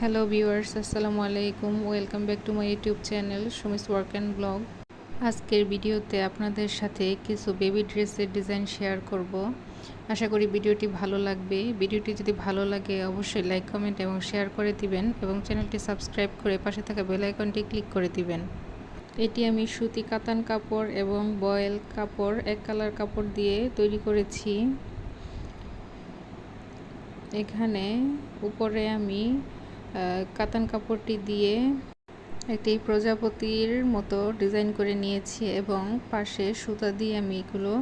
Hello viewers আসসালামু আলাইকুম welcome back to my YouTube channel Sumis work and vlog আজকের ভিডিওতে আপনাদের সাথে কিছু বেবি ড্রেসের ডিজাইন শেয়ার করব। আশা করি ভিডিওটি ভালো লাগবে। ভিডিওটি যদি ভালো লাগে, অবশ্যই লাইক কমেন্ট এবং শেয়ার করে দিবেন এবং চ্যানেলটি সাবস্ক্রাইব করে পাশে থাকা বেল আইকনটি ক্লিক করে দিবেন। এটি আমি সুতি কাতান কাপড় এবং বয়েল কাপড়, এক কালার কাপড় দিয়ে তৈরি করেছি। এখানে উপরে আমি কাতান কাপড়টি দিয়ে একটি প্রজাপতির মতো ডিজাইন করে নিয়েছি এবং পাশে সুতা দিয়ে আমি এগুলো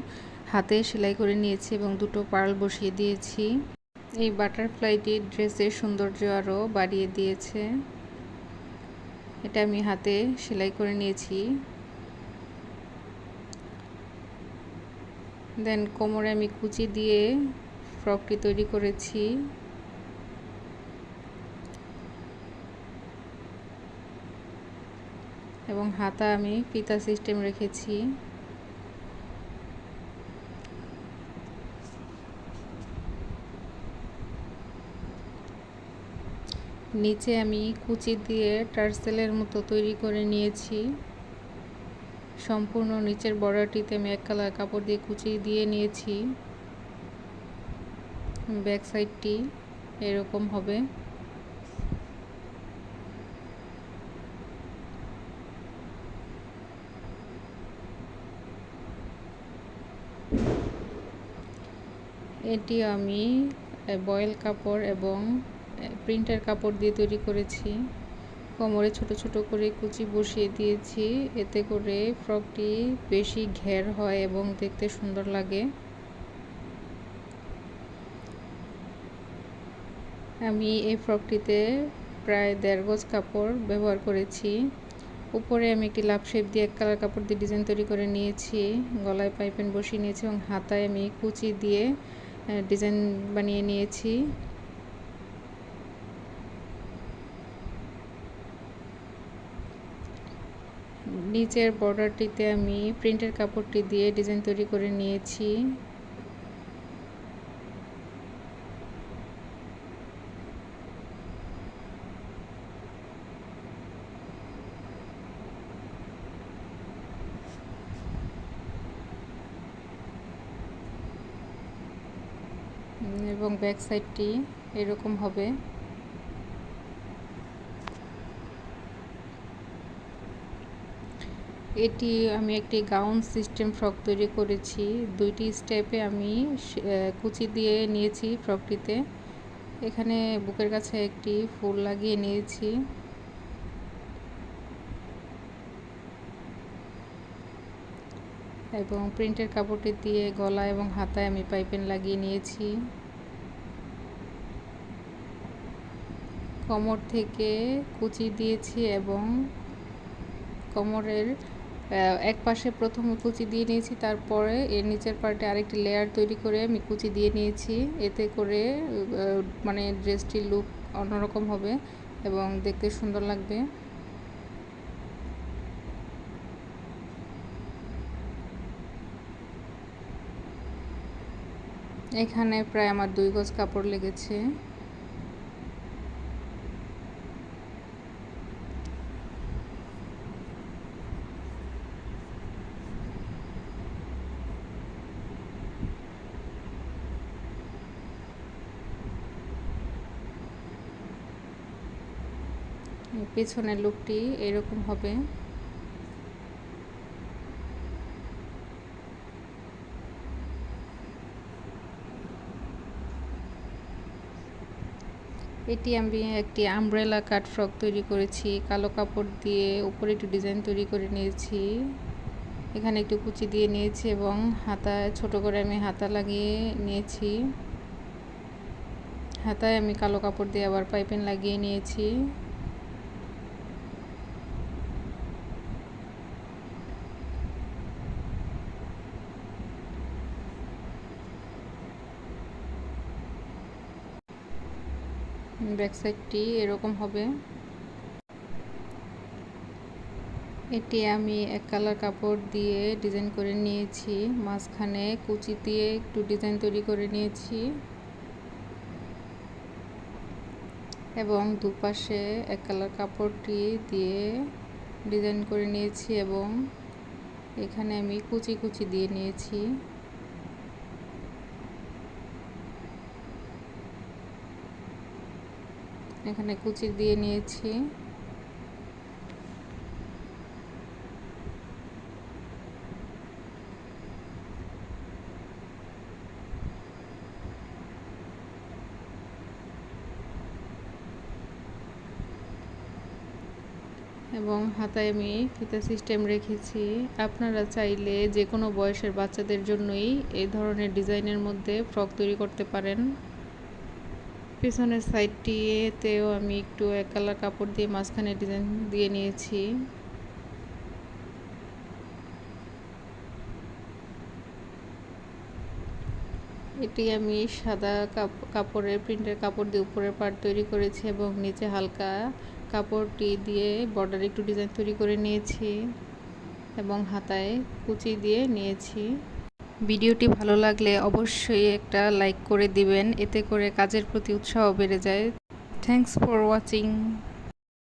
হাতে সেলাই করে নিয়েছি এবং দুটো পার্ল বসিয়ে দিয়েছি। এই বাটারফ্লাইটি ড্রেসের সৌন্দর্য আরও বাড়িয়ে দিয়েছে। এটা আমি হাতে সেলাই করে নিয়েছি। দেন কোমরে আমি কুচি দিয়ে ফ্রকটি তৈরি করেছি। এবং হাতা আমি ফিতা সিস্টেম রেখেছি। নিচে আমি কুচি দিয়ে টার্সেলের মতো তৈরি করে নিয়েছি। সম্পূর্ণ নিচের বর্ডারটিতে আমি এক কালার কাপড় দিয়ে কুচি দিয়ে নিয়েছি। ব্যাক সাইডটি এরকম হবে। এটি আমি বয়েল কাপড় এবং প্রিন্টার কাপড় দিয়ে তৈরি করেছি। কোমরে ছোট ছোট করে কুচি বসিয়ে দিয়েছি। এতে করে ফ্রকটি বেশি ঘের হয় এবং দেখতে সুন্দর লাগে। আমি এই ফ্রকটিতে প্রায় দেড় গজ কাপড় ব্যবহার করেছি। উপরে আমি একটি লাভ শেপ দিয়ে এক কালার কাপড় দিয়ে ডিজাইন তৈরি করে নিয়েছি। গলায় পাইপেন বসিয়ে নিয়েছি এবং হাতায় আমি কুচি দিয়ে ডিজাইন বানিয়ে নিয়েছি। নিচের বর্ডারটিতে আমি প্রিন্টের কাপড়টি দিয়ে ডিজাইন তৈরি করে নিয়েছি। এবং ব্যাক সাইডটি এরকম হবে। এটি আমি একটি গাউন সিস্টেম ফ্রক তৈরি করেছি। দুইটি স্টেপে আমি কুচি দিয়ে নিয়েছি ফ্রকটিতে এখানে বুকের কাছে একটি ফুল লাগিয়ে নিয়েছি। এবং প্রিন্টের কাপড়টি দিয়ে গলা এবং হাতায় আমি পাইপেন লাগিয়ে নিয়েছি। কোমর থেকে কুচি দিয়েছি এবং কোমরের এক পাশে প্রথমে কুচি দিয়ে নিয়েছি, তারপরে এর নিচের পার্টে আরেকটি লেয়ার তৈরি করে আমি কুচি দিয়ে নিয়েছি। এতে করে মানে ড্রেসটির লুক অন্যরকম হবে এবং দেখতে সুন্দর লাগবে। এখানে প্রায় আমার দুই গজ কাপড় লেগেছে। পেছনের লুকটি এরকম হবে। এটি আমি একটি আমব্রেলা কাট ফ্রক তৈরি করেছি, কালো কাপড় দিয়ে উপরে একটু ডিজাইন তৈরি করে নিয়েছি। এখানে একটু কুচি দিয়ে নিয়েছি এবং হাতা, ছোট করে আমি হাতা লাগিয়ে নিয়েছি। হাতায় আমি কালো কাপড় দিয়ে আবার পাইপেন লাগিয়ে নিয়েছি। ব্যাক সাইডটি এরকম হবে। এটি আমি এক কালার কাপড় দিয়ে ডিজাইন করে নিয়েছি। মাঝখানে কুচি দিয়ে একটু ডিজাইন তৈরি করে নিয়েছি। এবং দুপাশে এক কালার কাপড়টি দিয়ে ডিজাইন করে নিয়েছি এবং এখানে আমি কুচি কুচি দিয়ে নিয়েছি। এখানে কুচি দিয়ে নিয়েছি। এবং হাতায় আমি ফিতা সিস্টেম রেখেছি। আপনারা চাইলে যে কোনো বয়সের বাচ্চাদের জন্যই এই ধরনের ডিজাইনের মধ্যে ফ্রক তৈরি করতে পারেন। পিছনের সাইডটিতেও আমি একটু এক কালার কাপড় দিয়ে মাঝখানে ডিজাইন দিয়ে নিয়েছি। এটি আমি সাদা কাপড়ের, প্রিন্টের কাপড় দিয়ে উপরের পার্ট তৈরি করেছি এবং নিচে হালকা কাপড়টি দিয়ে বর্ডার একটু ডিজাইন তৈরি করে নিয়েছি এবং হাতায় কুচি দিয়ে নিয়েছি। ভিডিওটি ভালো লাগলে অবশ্যই একটা লাইক করে দিবেন, এতে করে কাজের প্রতি উৎসাহ বেড়ে যায়। Thanks for watching.